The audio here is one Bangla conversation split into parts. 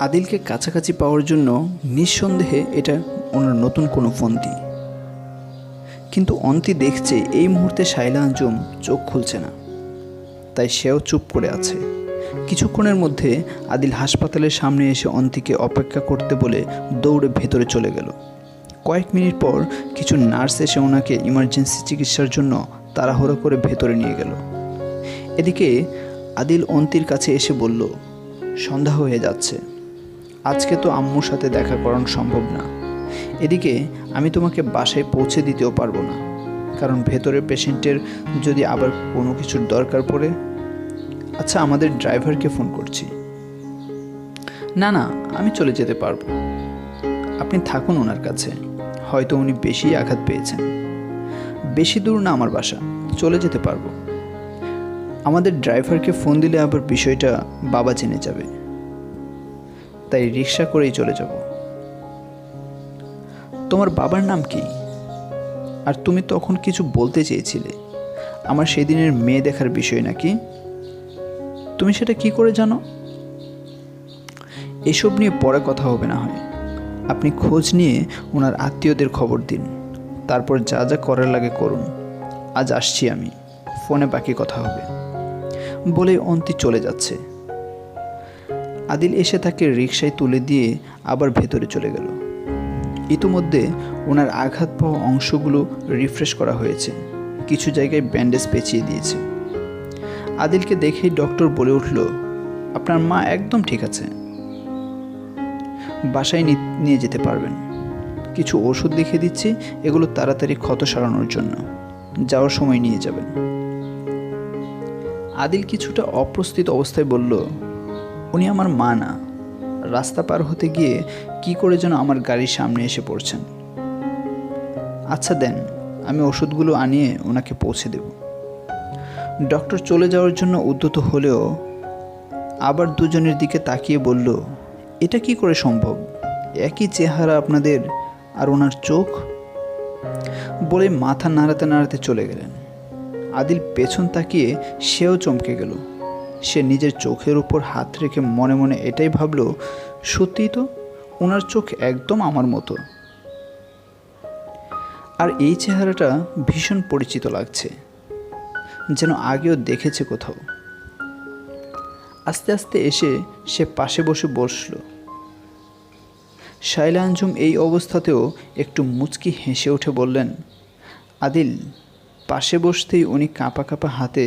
আদিলকে কাছাকাছি পাওয়ার জন্য নিঃসন্দেহে এটা ওনার নতুন কোনো ফন্দি। কিন্তু অন্তি দেখছে এই মুহূর্তে শাইলা আঞ্জুম চোখ খুলছে না। তাই সেও চুপ করে আছে। কিছুক্ষণের মধ্যে আদিল হাসপাতালের সামনে এসে অন্তিকে অপেক্ষা করতে বলে দৌড়ে ভেতরে চলে গেল। কয়েক মিনিট পর কিছু নার্স এসে ওনাকে ইমার্জেন্সি চিকিৎসার জন্য তাড়াহুড়ো করে ভেতরে নিয়ে গেল। এদিকে আদিল অন্তির কাছে এসে বলল, সন্ধ্যা হয়ে যাচ্ছে। আজকে তো আম্মুর সাথে দেখা করানো সম্ভব না। এদিকে আমি তোমাকে বাসায় পৌঁছে দিতেও পারব না। কারণ ভেতরে পেশেন্টের যদি আবার কোনো কিছুর দরকার পড়ে আচ্ছা আমাদের ড্রাইভারকে ফোন করছি। না না, আমি চলে যেতে পারব। আপনি থাকুন ওনার কাছে। হয়তো উনি বেশি আঘাত পেয়েছেন। বেশি দূর না আমার বাসা, চলে যেতে পারব। আমাদের ড্রাইভারকে ফোন দিলে আবার বিষয়টা বাবা জেনে যাবে। তাই রিক্সা করেই চলে যাব। তোমার বাবার নাম কি? আর তুমি তখন কিছু বলতে চেয়েছিলে? আমার সেদিনের মেয়ে দেখার বিষয় নাকি? তুমি সেটা কি করে জানো? এসব নিয়ে পরে কথা হবে না হয়। আপনি খোঁজ নিয়ে ওনার আত্মীয়দের খবর দিন। তারপর যা যা করার লাগে করুন। আজ আসছি আমি। ফোনে বাকি কথা হবে। বলে অন্তি চলে যাচ্ছে। আদিল এসে তাকে রিক্সায় তুলে দিয়ে আবার ভেতরে চলে গেল। ইতিমধ্যে ওনার আঘাত পাওয়া অংশগুলো রিফ্রেশ করা হয়েছে। কিছু জায়গায় ব্যান্ডেজ পেঁচিয়ে দিয়েছে। আদিলকে দেখেই ডক্টর বলে উঠল, আপনার মা একদম ঠিক আছে। বাসায় নিয়ে যেতে পারবেন। কিছু ওষুধ লিখে দিচ্ছি, এগুলো তাড়াতাড়ি ক্ষত সারানোর জন্য। যাওয়ার সময় নিয়ে যাবেন। আদিল কিছুটা অপ্রস্তুত অবস্থায় বলল উনি আমার মা না। রাস্তা পার হতে গিয়ে কি করে যেন আমার গাড়ির সামনে এসে পড়ছেন। আচ্ছা দেন, আমি ওষুধগুলো আনিয়ে ওনাকে পৌঁছে দেব। ডক্টর চলে যাওয়ার জন্য উদ্যত হলেও আবার দুজনের দিকে তাকিয়ে বলল, এটা কি করে সম্ভব? একই চেহারা আপনাদের আর ওনার চোখ? বলে মাথা নাড়াতে নাড়াতে চলে গেলেন। আদিল পেছন তাকিয়ে সেও চমকে গেল। সে নিজের চোখের উপর হাত রেখে মনে মনে এটাই ভাবলো সত্যি তো? ওনার চোখ একদম আমার মতো। আর এই চেহারাটা ভীষণ পরিচিত লাগছে, যেন আগেও দেখেছে কোথাও। আস্তে আস্তে এসে সে পাশে বসে বসল। শাইলা আঞ্জুম এই অবস্থাতেও একটু মুচকি হেসে উঠে বললেন, আদিল, পাশে বসতেই উনি কাঁপা কাঁপা হাতে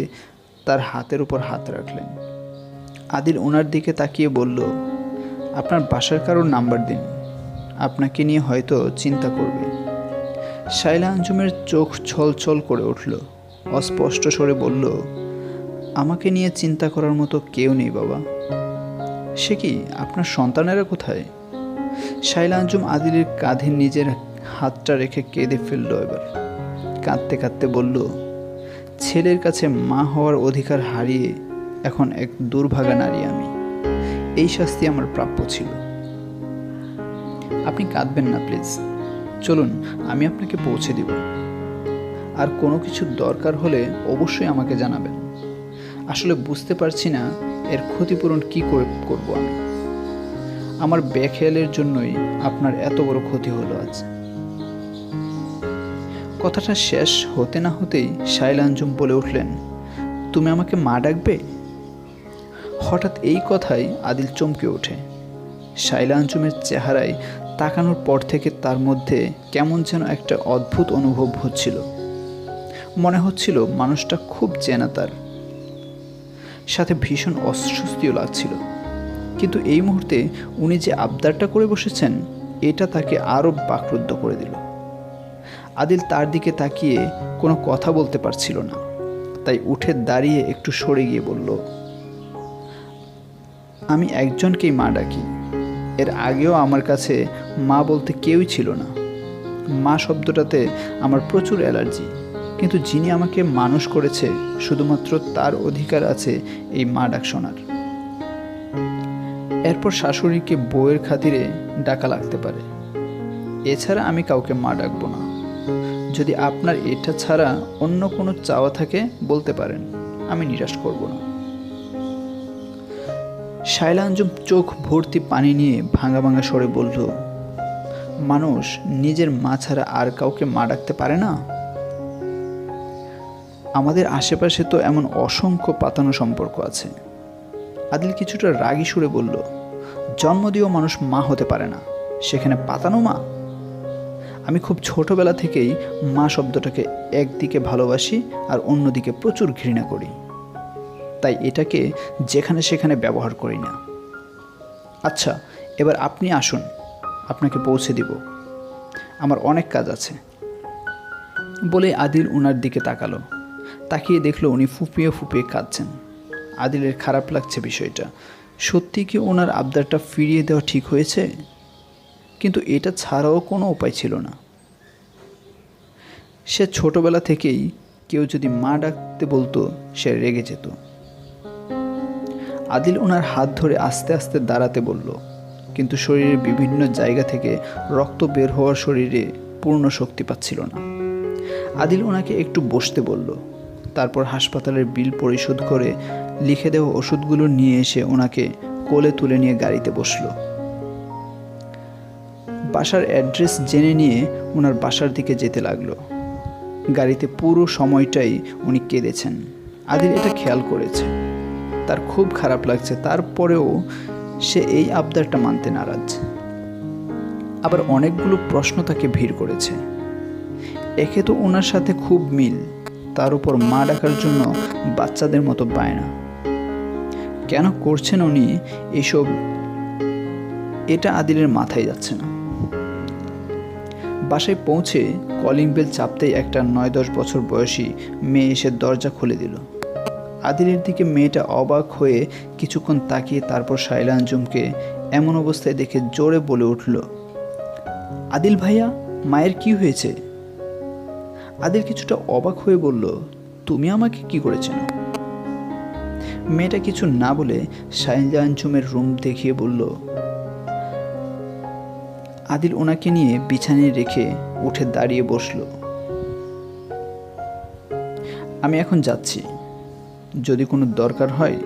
তার হাতের উপর হাত রাখলেন। আদিল ওনার দিকে তাকিয়ে বলল, আপনার বাসার কারোর নাম্বার দিন। আপনাকে নিয়ে হয়তো চিন্তা করবে। শাইলা আঞ্জুমের চোখ ছলছল করে উঠল। অস্পষ্ট স্বরে বলল, আমাকে নিয়ে চিন্তা করার মতো কেউ নেই বাবা। সে কি আপনার সন্তানেরা কোথায়? শাইলা আঞ্জুম আদিলের কাঁধে নিজের হাতটা রেখে কেঁদে ফেলল এবার। কাঁদতে কাঁদতে বলল ছেলের কাছে মা হওয়ার অধিকার হারিয়ে এখন এক দুর্ভাগা নারী আমি। এই শাস্তি আমার প্রাপ্য ছিল। আপনি কাঁদবেন না, প্লিজ। চলুন, আমি আপনাকে পৌঁছে দিব। আর কোনো কিছুর দরকার হলে অবশ্যই আমাকে জানাবেন। আসলে বুঝতে পারছি না এর ক্ষতিপূরণ কি করে করব আমি। আমার বেখেয়ালের জন্যই আপনার এত বড় ক্ষতি হলো আজ। কথাটা শেষ হতে না হতেই শাইলা আঞ্জুম বলে উঠলেন, তুমি আমাকে মা ডাকবে? হঠাৎ এই কথাই আদিল চমকে ওঠে। শাইলা আঞ্জুমের চেহারায় তাকানোর পর থেকে তার মধ্যে কেমন যেন একটা অদ্ভুত অনুভব হচ্ছিল। মনে হচ্ছিল মানুষটা খুব চেনা তার। সাথে ভীষণ অস্বস্তিও লাগছিল। কিন্তু এই মুহূর্তে উনি যে আবদারটা করে বসেছেন, এটা তাকে আরও বাকরুদ্ধ করে দিল। আদিল তার দিকে তাকিয়ে কোনো কথা বলতে পারছিল না। তাই উঠে দাঁড়িয়ে একটু সরে গিয়ে বলল, আমি একজনকেই মা ডাকি। এর আগেও আমার কাছে মা বলতে কেউই ছিল না। মা শব্দটাতে আমার প্রচুর অ্যালার্জি, কিন্তু যিনি আমাকে মানুষ করেছে, শুধুমাত্র তার অধিকার আছে এই মা ডাক শোনার। এরপর শাশুড়িকে বউয়ের খাতিরে ডাকা লাগতে পারে। এছাড়া আমি কাউকে মা ডাকবো না। যদি আপনার এটা ছাড়া অন্য কোনো চাওয়া থাকে, বলতে পারেন, আমি নিরাশ করব না। শায়লা আঞ্জুম চোখ ভর্তি পানি নিয়ে ভাঙা ভাঙা সরে বলল, মানুষ নিজের মা ছাড়া আর কাউকে মা ডাকতে পারে না? আমাদের আশেপাশে তো এমন অসংখ্য পাতানো সম্পর্ক আছে। আদিল কিছুটা রাগী সুরে বলল, জন্ম দিয়েও মানুষ মা হতে পারে না। সেখানে পাতানো মা? আমি খুব ছোটোবেলা থেকেই মা শব্দটাকে একদিকে ভালোবাসি আর অন্যদিকে প্রচুর ঘৃণা করি। তাই এটাকে যেখানে সেখানে ব্যবহার করি না। আচ্ছা এবার আপনি আসুন, আপনাকে পৌঁছে দিব। আমার অনেক কাজ আছে। বলে আদিল ওনার দিকে তাকালো। তাকিয়ে দেখল উনি ফুপিয়ে ফুপিয়ে কাঁদছেন। আদিলের খারাপ লাগছে বিষয়টা। সত্যি কি ওনার আবদারটা ফিরিয়ে দেওয়া ঠিক হয়েছে? কিন্তু এটা ছাড়াও কোনো উপায় ছিল না। সে ছোটবেলা থেকেই কেউ যদি মা ডাকতে বলতো, সে রেগে যেত। আদিল ওনার হাত ধরে আস্তে আস্তে দাঁড়াতে বলল, কিন্তু শরীরের বিভিন্ন জায়গা থেকে রক্ত বের হওয়ার শরীরে পূর্ণ শক্তি পাচ্ছিল না। আদিল ওনাকে একটু বসতে বলল, তারপর হাসপাতালের বিল পরিশোধ করে লিখে দেওয়া ওষুধগুলো নিয়ে এসে ওনাকে কোলে তুলে নিয়ে গাড়িতে বসল। বাসার অ্যাড্রেস জেনে নিয়ে ওনার বাসার দিকে যেতে লাগল। গাড়িতে পুরো সময়টাই উনি কেঁদেছেন। আদিল এটা খেয়াল করেছে। তার খুব খারাপ লাগছে। তারপরেও সে এই আবদারটা মানতে নারাজ। আবার অনেকগুলো প্রশ্ন তাকে ভিড় করেছে। একে তো ওনার সাথে খুব মিল। তার উপর মা ডাকার জন্য বাচ্চাদের মতো বায়না। কেন করছেন উনি এসব, এটা আদিলের মাথায় যাচ্ছে না। বাসায় পৌঁছে কলিং বেল চাপতেই একটা নয় দশ বছর বয়সী মেয়ে এসে দরজা খুলে দিল। আদিলের দিকে মেয়েটা অবাক হয়ে কিছুক্ষণ তাকিয়ে তারপর শাইলা আঞ্জুমকে এমন অবস্থায় দেখে জোরে বলে উঠল, আদিল ভাইয়া, মায়ের কি হয়েছে? আদিল কিছুটা অবাক হয়ে বলল, তুমি আমাকে কি করেছেন? মেয়েটা কিছু না বলে শাইলা আঞ্জুমের রুম দেখিয়ে বলল আদিল ওনাকে নিয়ে বিছানায় রেখে উঠে দাঁড়িয়ে বসল। আমি এখন যাচ্ছি। যদি কোনো দরকার হয়?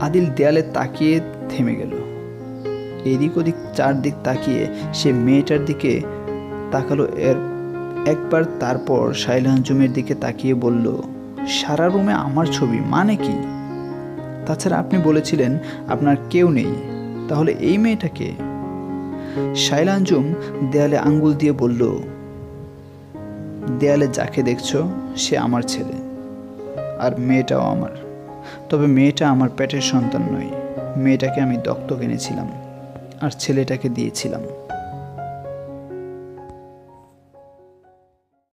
আদিল দেয়ালে তাকিয়ে থেমে গেল। এদিক ওদিক চারদিক তাকিয়ে সে মেয়েটার দিকে তাকালো। এর একবার তারপর শাইলাঞ্জুমের দিকে তাকিয়ে বলল, সারা রুমে আমার ছবি মানে কি? তাছাড়া আপনি বলেছিলেন, আপনার কেউ নেই। তাহলে এই মেয়েটাকে শাইলাঞ্জুম দেয়ালে আঙ্গুল দিয়ে বলল, দেয়ালে যাকে দেখছ, সে আমার ছেলে, আর মেয়েটাও আমার। তবে মেয়েটা আমার পেটের সন্তান নয়। মেয়েটাকে আমি দত্তক এনেছিলাম, আর ছেলেটাকে দিয়েছিলাম।